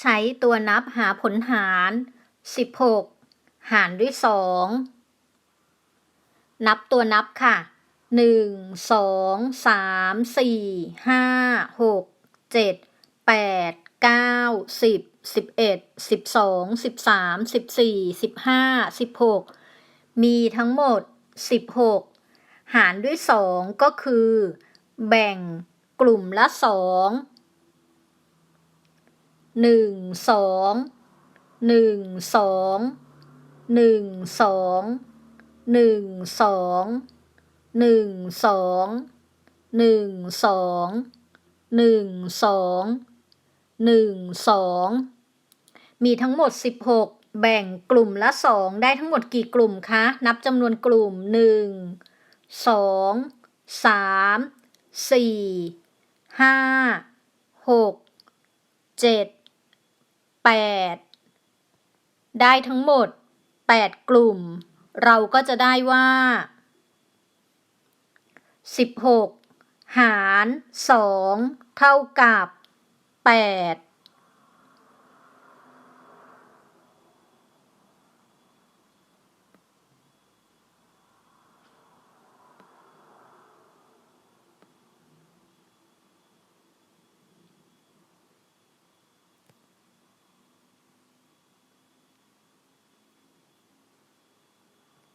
ใช้ตัวนับหาผลหาร 16 หารด้วย 2 นับตัวนับค่ะ 1 2 3 4 5 6 7 8 9 10 11 12 13 14 15 16 มีทั้งหมด 16 หารด้วย 2 ก็คือ แบ่งกลุ่มละ 2 หนึ่งสองหนึ่งสองหนึ่งสองหนึ่งสองหนึ่งสองหนึ่งสองหนึ่งสองหนึ่งสองมีทั้งหมดสิบหกแบ่งกลุ่มละสองได้ทั้งหมดกี่กลุ่มคะ นับจำนวนกลุ่มหนึ่งสองสามสี่ห้าหกเจ็ด แปดได้ทั้งหมดแปดกลุ่ม เราก็จะได้ว่าสิบหกหารสองเท่ากับแปด